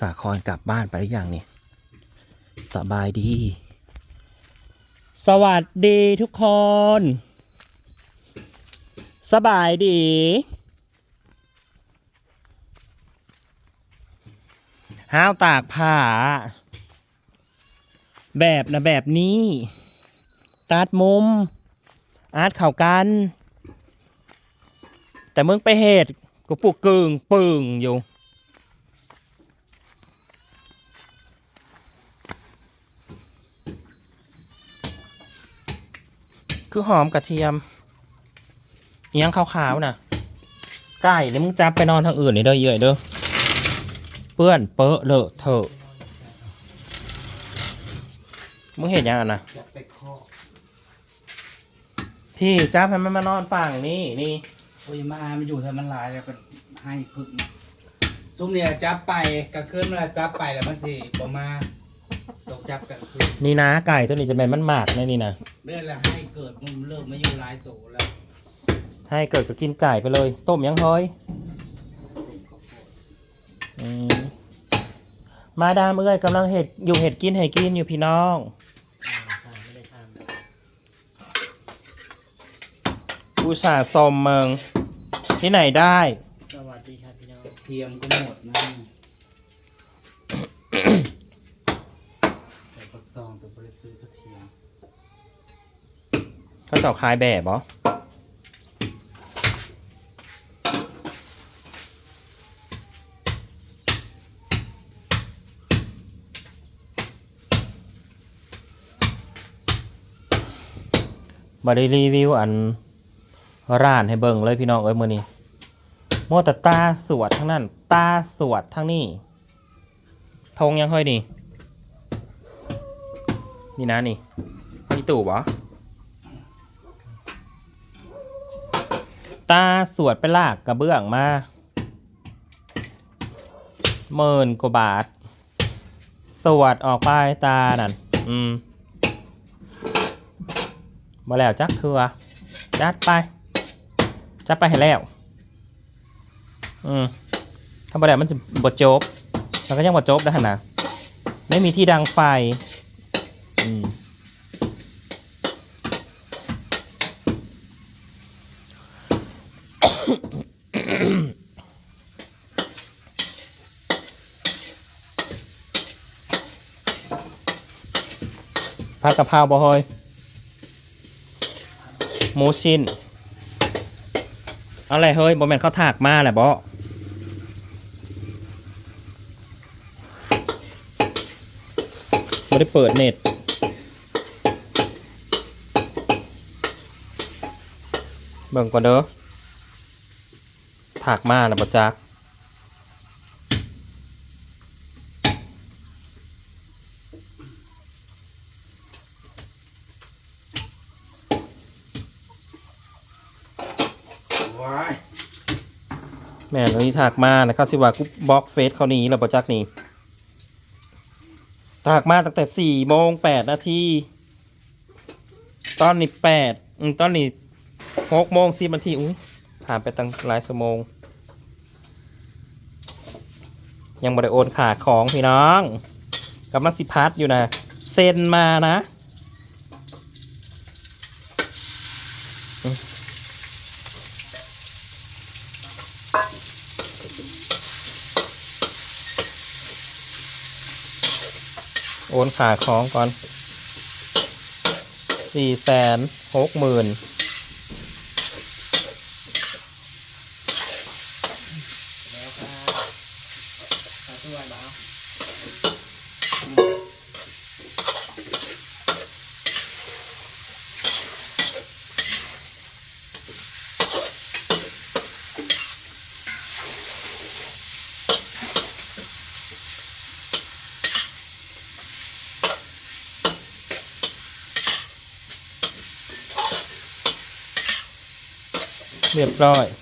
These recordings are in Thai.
สาครกลับบ้านไปหรือยังนี่ สบายดี สวัสดีทุกคน สบายดี ห้าวตากผ้า แบบนะแบบนี้ ตัดมุม อาร์ตเข่ากัน แต่มึงไปเหตุกูปลุกกึ่งปึ่งอยู่ คือหอมกระเทียมเอียงขาวๆน่ะไก่เนี่ยวมึงจับไปนอนทางอื่นนี่เด้อเยื่อยเด้อเปื้อนเปอะเลอะเถอะมึงเห็นยังอะนะพี่จับให้มันมานอนฝั่งนี่นี่โอ้ยมามันอยู่ทำมันลายแล้วก็ให้พึ่งซุ้มเนี่ยจับไปกลางคืนเวลาจับไปแล้วมันสิบ่มา จับกลางคืนนี่นะไก่ตัวนี้จะเป็นมันหมากนะนี่นะเรื่อยแล้วให้เกิดมันเริ่มมาอยู่หลายโตแล้วให้เกิดก็กินไก่ไปเลย ต้มยังเฮ้ยอืมมาดามเอ้ยกำลังเห็ดอยู่เห็ดกินให้กินอยู่พี่น้อง อุตส่าห์สมเมืองที่ไหนได้ สวัสดีครับพี่น้อง กระเทียมก็หมดนะใส่ผัก ซองแต่บริสุทธิ์กระเทียมเขาเจ้าคายแบบบอมาได้รีวิวอันร้านให้เบิ่งเลยพี่น้องเอ้ยมือนี้มัวแต่ตาสวดทั้งนั้น ตาสวดทั้งนี้ธงยังเฮ้ยนี่ นี่นะนี่นี่ตู่บอตาสวดไปลากกระเบื้องมาหมื่นกว่าบาท สวดออกไปตานั่นอืมมาแล้วจักคือจัดไปจัดไปให้แล้ว อืมทำไปแล้วมันจะบดจบมันก็ยังบดจบได้ขนาดไม่มีที่ดังไฟ ผัดกะเพราบ่เฮยหมูชิ้นเอาอะไรเฮ้ยบ่แม่นเขาถากมาแหละบ่ไม่ได้เปิดเน็ตเบิ่งก่อนเด้อ ถากมาแล้วบ่จักว้ายแม่นวันนี้ถากมานะเขาสิว่ากูบล็อกเฟซเขานี้แล้วบ่จักนี่ถากมาตั้งแต่สี่โมงแปดนาทีตอนนี้แปดอืมตอนนี้หกโมงสิบนาทีอุ้ย ผ่านไปตั้งหลายชั่วโมง ยังบ่ได้โอนขาของพี่น้องกำลังสิพัดอยู่นะเซ็นมานะโอนขาของก่อนสี่แสนหกหมื่น แล้วค่ะ ขอตัวแล้วเรียบร้อย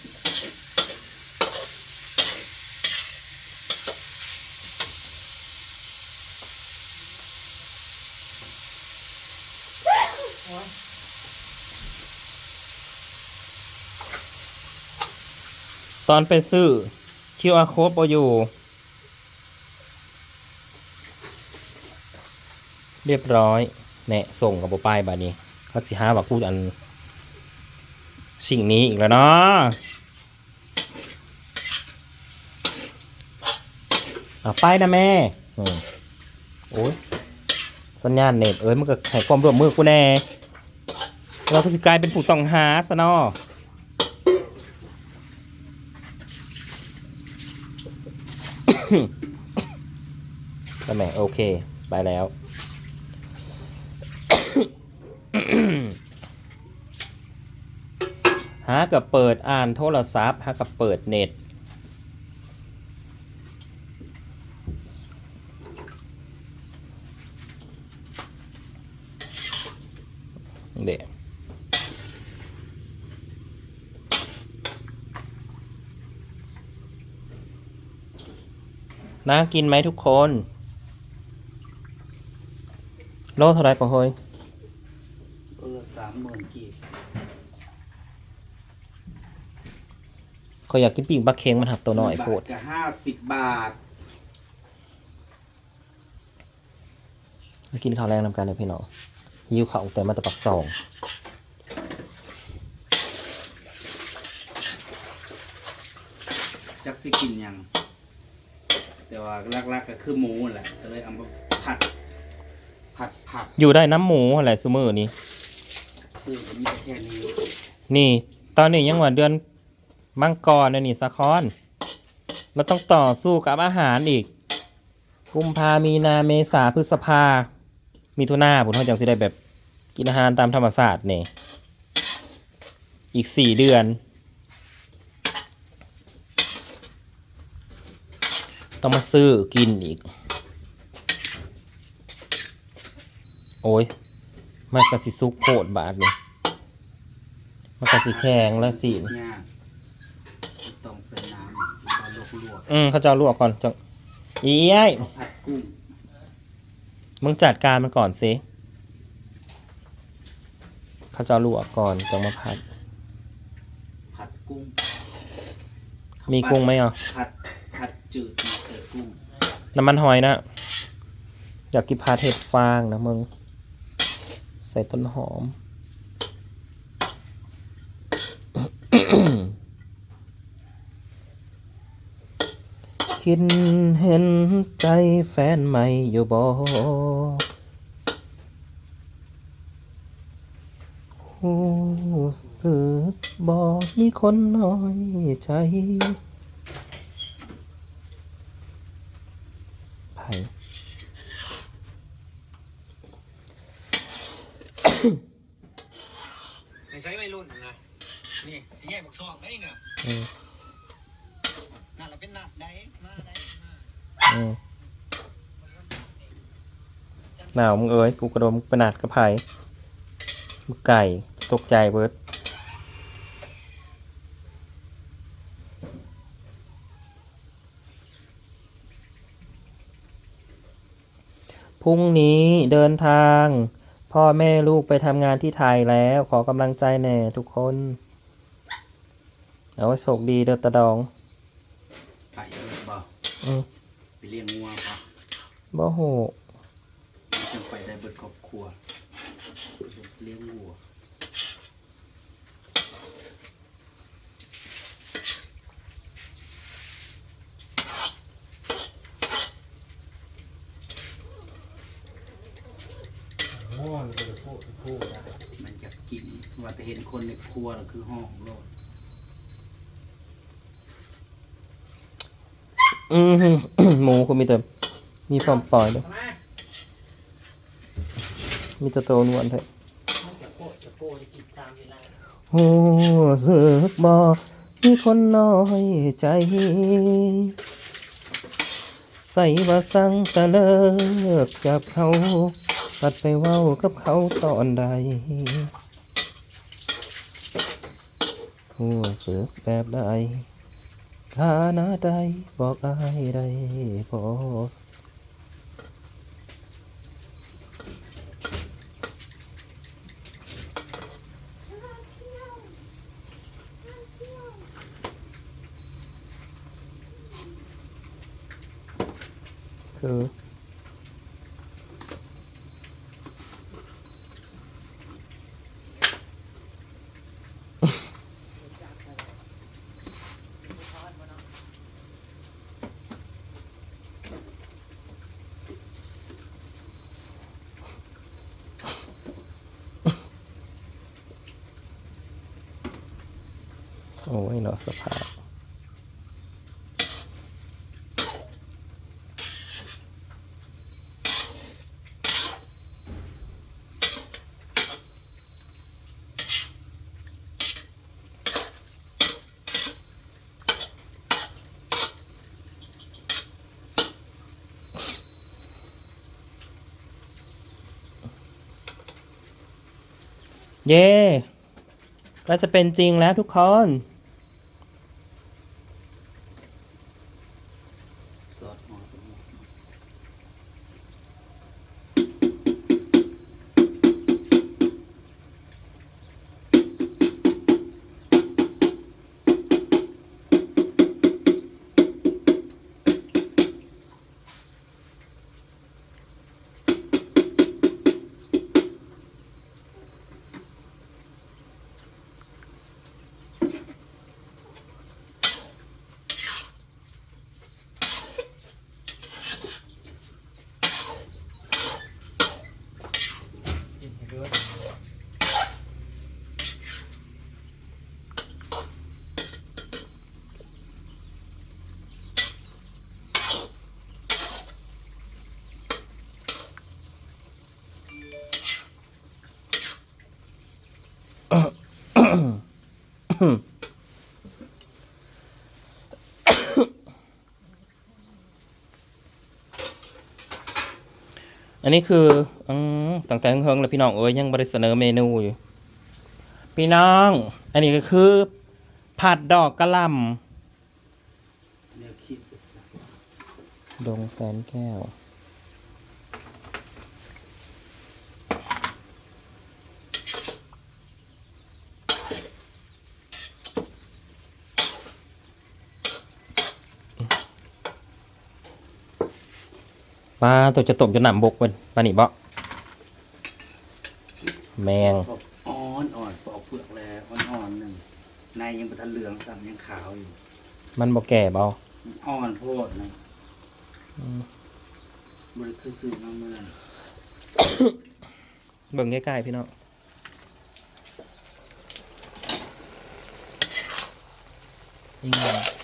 ตอนไปซื้อ QR code บ่อยู่ เรียบร้อยแนะส่งกับป้ายบานี้เขาสิหาว่าพูดอัน สิ่งนี้อีกแล้วเนาะเอาไปนะแม่อโอ้ยสัญญาณเน็ตเอ้ยมันก็ให้ความร่วมมือกูแน่ เราก็สิกลายเป็นผู้ต้องหาซะเนาะก็แม่โอเค ไปแล้ว หากับเปิดอ่านโทรศัพท์ หากับเปิดเน็ตเด็ก น่ากินไหมทุกคน โลเท่าไรปะเฮ้ยเออสามหมื่นกีบเขาอยากกินปีกปลาเค็งมันหักตัวหน่อยโพดบาทกับห้าสิบบาทมากินข้าวแรงนำกันเลยพี่น้องหิวข้าวแต่มาแตะปักสองจักสิกินหยัง แต่ว่าลักๆก็คือหมูนั่นแหละก็เลยเอามาผัด ผัดผักอยู่ได้น้ำหมูอะไรซูมือนี้ ซื้อก็มีแค่นี้นี่ ตอนนี้ยังว่าเดือนมังกรนะนี่สะคอน เราต้องต่อสู้กับอาหารอีก กุมภามีนาเมษาพฤษภา มีทุนาผมเขาจังสิได้แบบกินอาหารตามธรรมศาสตร์เนี่ยอีกสี่เดือน ต้องมาซื้อกินอีก โอ้ยมันกระสิซุกโคตรบาทเลยมันกระสิแข็งแล้วสิยากต้องใส่น้ำตาลวกลวกอืมเขาจะเอาลวกก่อนจังอีไอ้ๆผัดกุ้งมึงจัดการมันก่อนสิเขาจะเอาลวกก่อนจังมาผัด ผัดกุ้งมีกุ้งไหมอะผัดผัด จืดมีใส่กุ้งน้ำมันหอยนะ อยากกินผัดเห็ดฟางนะมึง ใส่ต้นหอม คิดเห็นใจแฟนใหม่อยู่บ่หูสึกบ่มีคนน้อยใจ ไผไอ้ไซวัยรุ่นนะนี่สีแยกบักซอกได้เนี่ยอืมนั่นแหละเป็นนัดได้มาได้มาอืมหนาวมึงเอ้ยกูกระโดดมึงไปหนาดกระไผ่มึงไก่ตกใจเบิร์ด พรุ่งนี้เดินทาง พ่อแม่ลูกไปทำงานที่ไทยแล้วขอกำลังใจแน่ทุกคนเอาไว้โชคดีเด้อตะดองไปเลยบ่อืมไปเลี้ยงงัวบ่บ่โห มันจังไปได้เบิดครอบครัวเลี้ยงวัว ม่วนก็จะพูดพูดนะ มันจะกิน ว่าแต่เห็นคนในครัวแล้วคือห้องโลดอืม หมูคุณมีแต่มีพร้อมปล่อยด้วยมามีแต่โตนวลเถอะจะโปะจะโปะจะกินซ้ำเวลาโอ้สึกบอมีคนน้อยใจ ใส่ว่าสั่งตะเลิกกับเขา ตัดไปเว้ากับเขาตอนใด หัวเสึกแบบใดฐานะใดบอกอายได้พอคือ เรา สภาพเย่ก็จะเป็นจริงแล้วทุกคน อันนี้คืออืมตั้งแต่เฮิงๆแล้วพี่น้องเอ้ยยังบริเสนอเมนูอยู่ พี่น้อง อันนี้ก็คือ ผัดดอกกระหลแนวคิดไปซะำดงแสนแก้ว ปลาตัวจะต้มจนหนำบกเป็นปลาหนีบ่แมงปอกอ่อนอ่อนปอกเปลือกแล้วอ่อนอ่อนหนึ่งในยังเป็นทันเหลืองซ้ำยังขาวอยู่มันบ่แก่เบาอ่อนโพดนะบริคือซื้อมาเมื่อเบิ่งใกล้ๆพี่น้องนี่ไง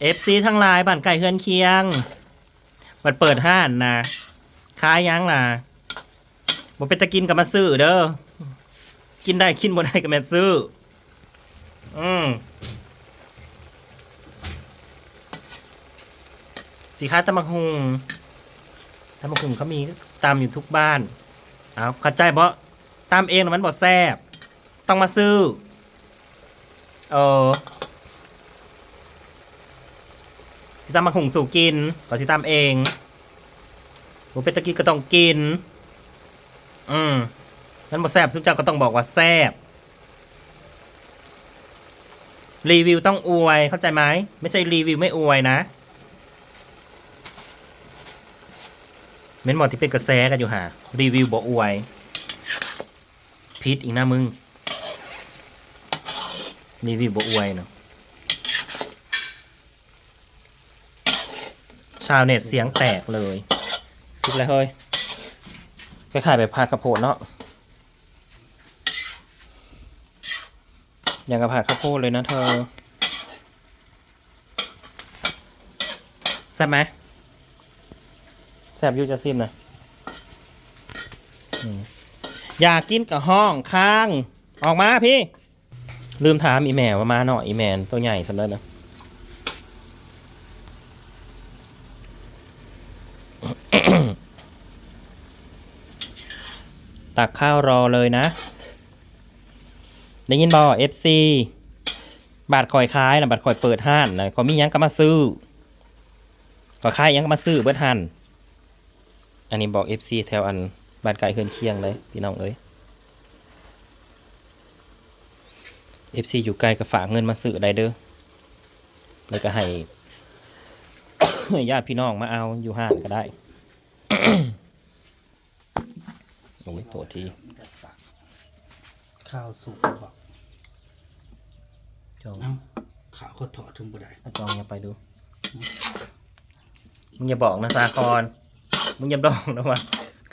เอฟซีทั้งหลายบ้านไก่เฮือนเคียง มันเปิดห้านนะขายยังล่ะบ่เป็นตะกินกับมาซื้อเด้อ กินได้กินบ่ได้กับแม่ซื้อ อืมสีค้าตำบักหุงตำบักหุงเขามีตามอยู่ทุกบ้าน เอาเข้าใจเพราะตามเองมันบอแซบต้องมาซื้อ เออ สิตำบักหุงสู่กินก็สิตามเองบุเป็นตะกี้ก็ต้องกิน อืมมันบอแซบสุกเจ้าก็ต้องบอกว่าแซบรีวิวต้องอวยเข้าใจไหมไม่ใช่รีวิวไม่อวยนะเม้นหมอที่เป็นกระแสกันอยู่หารีวิวบอกอวยพิษอีกน้ามึงรีวิวบอกอวยเนาะ ชาวเน็ตเสียงแตกเลย สุดเลยเฮ้ยคล้ายๆแบบพาดกระโพดเนาะอย่างกับพาดข้าวโพดเลยนะเธอแซ่บไหมแซบยูจะซิมนะอยากกินกับห้องข้าง ออกมาพี่ ลืมถามอีแมวว่ามาหน่อยอีแมนตัวใหญ่สำเร็จนะ ตักข้าวรอเลยนะ ได้ยินบอเอฟซีบาทคอยค้ายนะบาทคอยเปิดห้านนะเขามียังก็มาซื้อก็คล้ายยังก็มาซื้อเบิดหันอันนี้บอก FC แถวอันบานไก่เฮือนเคียงเลยพี่น้องเอ้ย FC อยู่ไกลก็ฝากเงินมาซื้อได้เด้อแล้วก็ให้ญาติพี่น้องมาเอาอยู่ห้านก็ได้ โอ้ยโทษทีมันจะตักข้าวสุกบอกจองเอ้าข้าวเขาถอดถึงบ่ได้จองอย่าไปดู มึงอย่าบอกนะสาคร มึงอย่าบอกนะว่า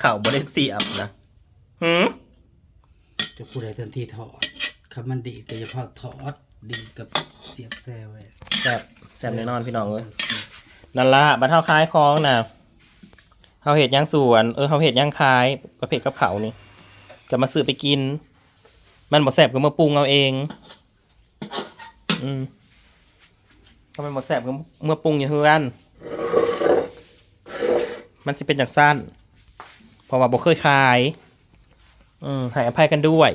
ข่าวบริเสียบนะหืมจะพูดอะไรทันทีถอดคำมันดีดก็จะพอถอดดีดกับเสียบแซวไว้แซ่บแซ่บแน่นอนพี่น้องเว้ยนั่นละบัดเท่าคล้ายคล้องนะ เฮาเห็ดย่างสวน เออเฮาเห็ดย่างคาย ประเภทกับเขานี่ จะมาซื้อไปกิน มันบ่แซ่บก็มาปรุงเอาเอง อืมก็มันบ่แซ่บก็เมื่อปรุงอยู่เฮือนมันสิเป็นจากสั้น เพราะว่าบ่เคยขาย อืมให้อภัยกันด้วย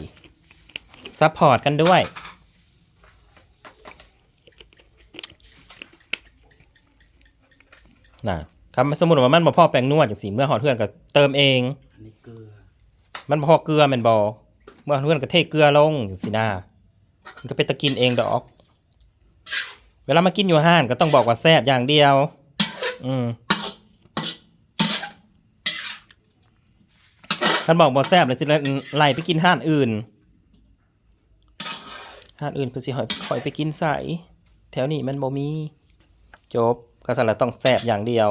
ซัพพอร์ตกันด้วยน่ะ ครับสมมติว่ามันบ่พอแป้งนวดจากสีเมื่อหอดเพื่อนก็เติมเอง อันนี้เกลือมันบ่พอเกลือแม่นบ่เมื่อเพื่อนก็เทเกลือลงจังซี่นะมันก็เป็นตะกินเองดอก เวลามากินอยู่ห้านก็ต้องบอกว่าแซ่บอย่างเดียว อืมท่านบอกบ่แซ่บเลยสิไล่ไปกินห้านอื่นห้านอื่นเพิ่นสิหอยหอยไปกินใสแถวนี้มันบ่มี จบก็สั่นละต้องแซ่บอย่างเดียว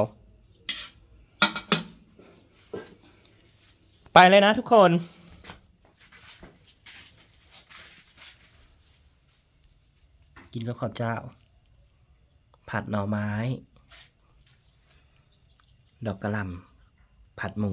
ไปเลยนะทุกคน กินกับข้าวเจ้า ผัดหน่อไม้ ดอกกระลำผัดหมู